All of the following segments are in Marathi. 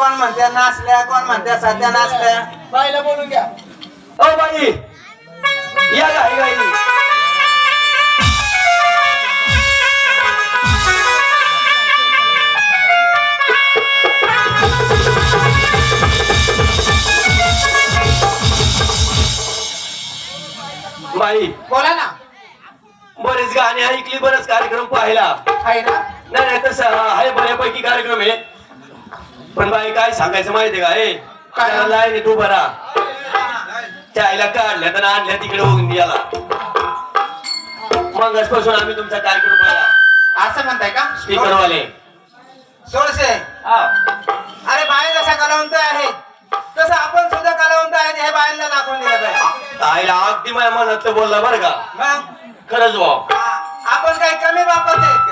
कोण म्हणत्या नाचल्या कोण म्हणत्या सध्या नाचल्या. बाईला बोलून घ्या. O by! या गाई गाई बाई बोला ना. बरेच गाणी ऐकली बरेच कार्यक्रम पाहिला. आहे ना? नाही नाही तसं आहे बऱ्यापैकी कार्यक्रम आहे. पण बाई काय सांगायचं माहितीये का? हे काय? लाईन तू बरा त्या आईला काढल्या तर आणल्या तिकडे होऊन याला. मगचपासून आम्ही तुमचा कार्यक्रम पाहिला. असं म्हणताय का? स्पीकर वाले सोळशे अरे बाय जशा कलावंत आहेत तसं आपण सुद्धा कलावंत आहेत हे बायांना दाखवून दिलं पाहिजे. आईला अगदी माझ्या मनातलं बोलला बरं का? मग? खरंच भाऊ. आ- आपण काही कमी वापरत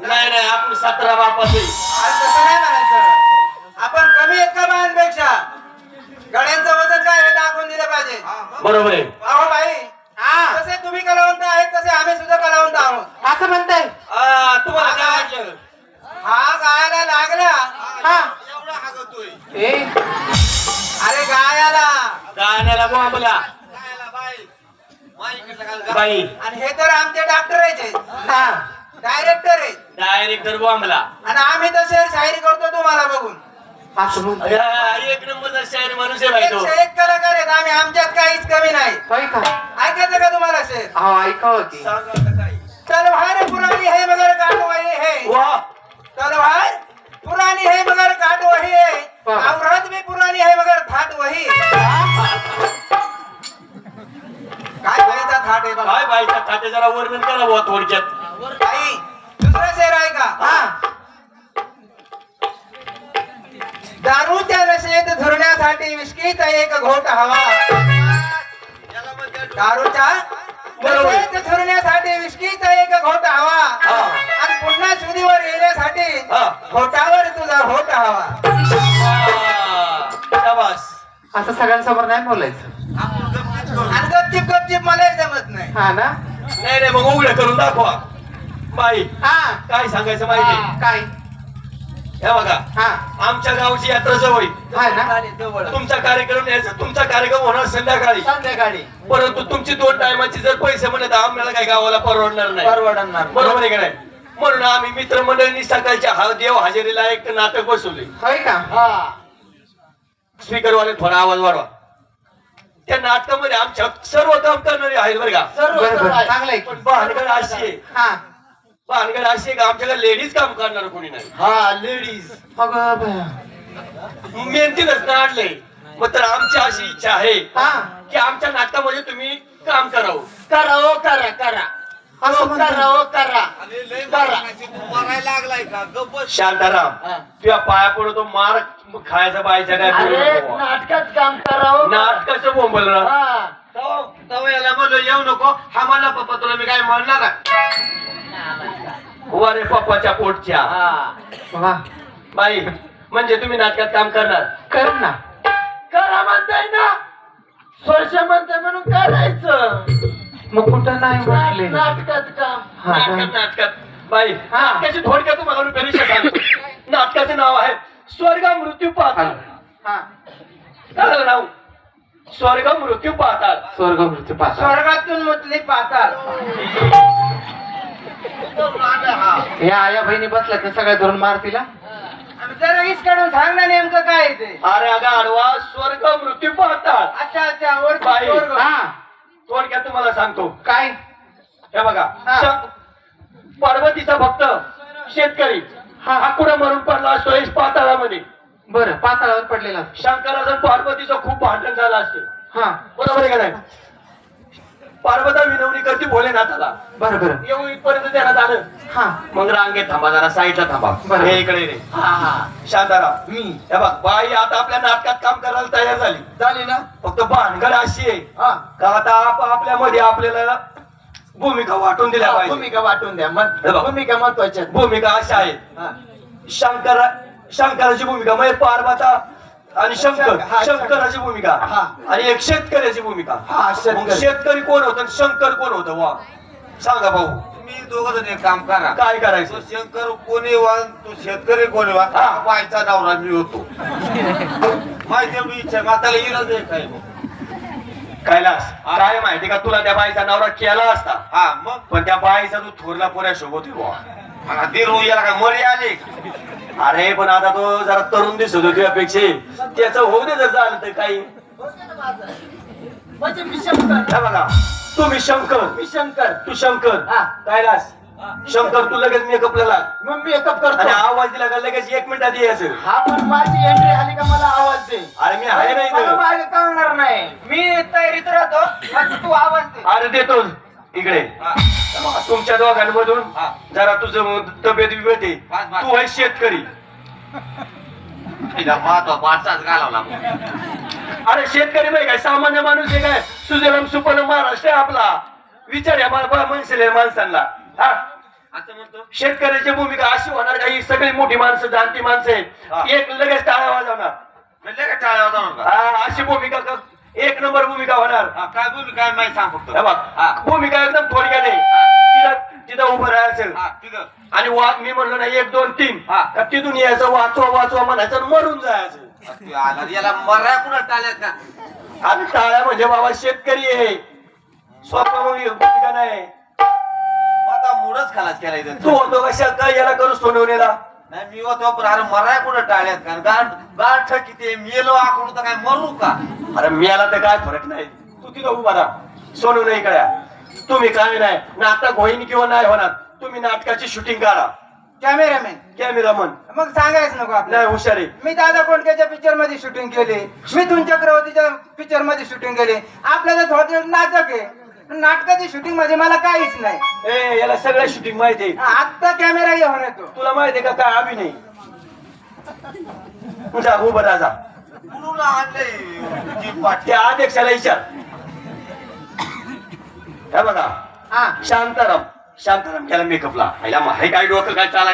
नाही नाही आपण सतरा बापाचे तसं नाही म्हणायचं. आपण कमी आहेत का बायांपेक्षा? गड्यांचं वजन काय हे दाखवून दिलं पाहिजे. बरोबर आहे. अहो बाई हा. तसे तुम्ही कलावंत आहेत तसे आम्ही सुद्धा कलावंत आहोत. असं म्हणताय? आ, तुम्हाला काय वाटलं हा गायला लागला. हा. ए. अरे गायाला. गाण्याला बोंबला बाई. आणि हे तर आमचे डॉक्टर आहेत. हा. डायरेक्टर आहेत. डायरेक्टर बोंबला आणि आम्ही तसे शायरी करतो तुम्हाला बघून. असं म्हणताय या, एक नंबरचा शायर माणूस आहे बाई तो. एकशे एक कलाकार आहेत आम्ही आमच्यात काहीच कमी नाही. होय का? ऐकायचं का तुम्हाला शेर हा ऐकावं की सांगा आता काय. तलवार पुरानी है मगर काट वही है. वा. तलवार पुरानी है मगर काट वही है. वाह. औरत भी पुरानी है मगर थाट वही काय बाईचा थाट आहे बघा. काय बाईचा खाते जरा वर्णन करा बुवा थोडक्यात. बाई दुसरा शेर आहे का? हा. दारूच्या नशेत धुरण्यासाठी विस्कीचा एक घोट हवा. दारूच्या बरोबर. नशेत धुरण्यासाठी विस्कीचा एक घोट हवा. हा. आणि पुन्हा शुद्धीवर येण्यासाठी हा. घोटावर तुझा घोट हवा. असं सगळ्यांसमोर नाही बोलायचं. आणि गपचिप गपचिप मलाही जमत नाही. हा ना? नाही नाही मग उघडं करून दाखवा. बाई हा. काय सांगायचं माहिती? काय? हे बघा हा. आमच्या गावची यात्रा जवळ हा ना? तुमचा कार्यक्रम यायचा तुमचा कार्यक्रम होणार संध्याकाळी. संध्याकाळी. परंतु तुमची दोन टायमाची जर पैसे म्हणले तर आम्हाला काही गावाला परवडणार नाही. परवडणार बरोबर आहे का नाही? म्हणून आम्ही मित्रमंडळींनी सकाळच्या हा देव हजेरीला एक नाटक बसवले. होय का? स्पीकर वाले थोडा आवाज वाढवा. त्या नाटकामध्ये आमच्या सर्व काम करणारे आहेत बरं का? बरं चांगलं आहे पण. भानगड अशी आहे. भानगड अशी आहे का? आमच्याकडे लेडीज काम करणार कोणी नाही. हा लेडीज. बया. मेहनतीनच नाडले मग तर आमची अशी इच्छा आहे हा. की आमच्या नाटकामध्ये तुम्ही काम करावं. करा ओ करा. करा. असं म्हणताय. ओ करा शांताराम तुझ्या पाया पडतो मार खायचा पाहायचा काय नको. बुवा. नाटकात काम करावं नाटकाचं बोंबल ना हा. तवा याला म्हणलो येऊ नको. हा म्हणला पप्पा तुला मी काय म्हणणार रे पप्पाच्या पोटच्या. बाई म्हणजे तुम्ही नाटकात काम करणार? कर ना. करा म्हणताय ना. स्पर्श म्हणताय म्हणून करायचं. मग कुठं नाही म्हटले? नाटकात काम. हा नाटकात. नाटकात. बाई हा. नाटकाची थोडक्यात तुम्हाला मी परीक्षा सांगतो नाटकाचं नाव आहे स्वर्ग मृत्यू पाहतात हा. काय झालं नाव स्वर्ग मृत्यू पाहतात स्वर्ग मृत्यू पाहता स्वर्गातून मुतली पाताळ. या आया बहिणी बसल्यात ना सगळ्या धरून मारतीला आणि जरा वीस काढून सांग ना नेमकं काय आहे ते. अरे अगं आडवा स्वर्ग मृत्यू पाहतात. अच्छा अच्छा वर बाई. हा. थोडक्यात तुम्हाला सांगतो. काय? हे बघा हा. श- पार्वतीचा भक्त शेतकरी. हा. हा कुठं मरून पडला असतो हेच पाताळामध्ये. बरं पाताळावर पडलेला असतो. शंकराचं आणि पार्वतीचं खूप भांडण झालं असते. हा. बरोबर आहे का नाही? पार्वता विनवणी करते भोलेनाथाला. बरं बरं. येऊ इथपर्यंत देण्यात आलं हा. मग रांगेत थांबा जरा साईडला थांबा. बरं. हे इकडे रे शांताराम मी हे बघ बाई आता आपल्या नाटकात काम करायला तयार झाली. झाली ना? फक्त भानगड अशी आहे. हा. का आता आप आपल्या मध्ये आपल्याला भूमिका वाटून दिल्या पाहिजे. भूमिका वाटून द्या. हे बघ. भूमिका महत्त्वाच्या आहेत. भूमिका अशा आहेत हा. शंकर शंकराची भूमिका. म्हणजे पार्वता आणि शंकर हा, शंकराची भूमिका. हा. आणि एक शेतकऱ्याची भूमिका. हा, शेतकरी. कोण होतं आणि शंकर कोण होतं? वा. सांगा भाऊ. तुम्ही दोघ जण एक काम करा. काय करायचं? तो शंकर कोणी वा तो शेतकरी कोणी वा हा. बायचा नवरा मी होतो. माहिती एवढी इच्छा माताला इराज आहे काय. कैलास काय माहिती का तुला त्या बाईचा नवरा केला असता? हा मग? पण त्या बाईचा तू थोरला पोऱ्या शोभत बुवा. मला ते रो याला काय मरी आली अरे पण आता तो जरा तरुण दिसत होतो तुझ्यापेक्षा. त्याचं होऊ दे जर झालं तर काही. म्हणजे मी शंकर. हे बघा तुम्ही शंकर. मी शंकर. तू शंकर. हा. कैलास. शंकर तू लगेच मेकअपला लाग. मग मेकअप आणि करतो आवाज दिला का लगेच एक मिनिटात यायचं. हा पण माझी एंट्री आली का मला आवाज दे. अरे मी आहे नाही मला इथं. मागे कळणार नाही. मी तयारीत राहतो तू आवाज दे. अरे देतो. इकडे. तुमच्या दोघांमधून. जरा तुझं तब्येत बस. तू आहे शेतकरी. तिला घालवला. अरे शेतकरी माहिती काय सामान्य माणूस आहे काय? सुजलम सुपलम महाराष्ट्र आहे आपला. विचार या माणसाला माणसांना. हा? असं म्हणतो? शेतकऱ्याची भूमिका अशी होणार का? ही सगळी मोठी माणसं जाणती माणसं. आहेत. एक लगेच टाळ्या वाजवणार. टाळ्या? हा, अशी भूमिका एक नंबर भूमिका होणार. काय काय माहिती सांग फक्त. भूमिका एकदम थोडक्यात आहे. हा. तिथं उभं राहायचं तिथं. आणि वा मी म्हणलो ना एक दोन तीन. हा. का तिथून यायचं वाचवा वाचवा म्हणायचं आणि मरून जायचं. तू आला याला मर्या कुणा टाळ्यात का? आणि टाळ्या म्हणजे बाबा शेतकरी आहे. स्वप्न मग भूमिका नाही मग आता मूडच खलास केला इथं. तू होतो कशा काय याला करू सोनवणीला? नाही मी होतो पण अरे मराय कुठं टाळ्यात का? गाठ गाठ किती मेलो आकडू तर काय मरू का? अरे मिळाला तर काय फरक नाही. तू तिथं उभा राहा. सोनू नाही कळ्या तुम्ही काय नाही. नाटक होईन किंवा नाही होणार. तुम्ही नाटकाची शूटिंग करा कॅमेरामॅन कॅमेरामन मग सांगायच नको नाही आपल्याला हुशार आहे. मी दादा कोंडकेच्या पिक्चरमध्ये शूटिंग केली. मिथून चक्रवर्तीच्या पिक्चरमध्ये शूटिंग केली. आपल्याला थोडं नाटक आहे. नाटकाची शूटिंगमध्ये मला काहीच नाही. ए याला सगळं शूटिंग माहिती आहे. आत्ता कॅमेरा घेऊन येतो. तुला माहिती आहे का काय? अभिनय जा उभं राहा जा. कुणून आणलंय. जीप पाठी. त्या अध्यक्षाला विचार. हे बघा. हा. शांताराम. शांताराम गेला मेकअपला माहिती काय डोकं काय चाला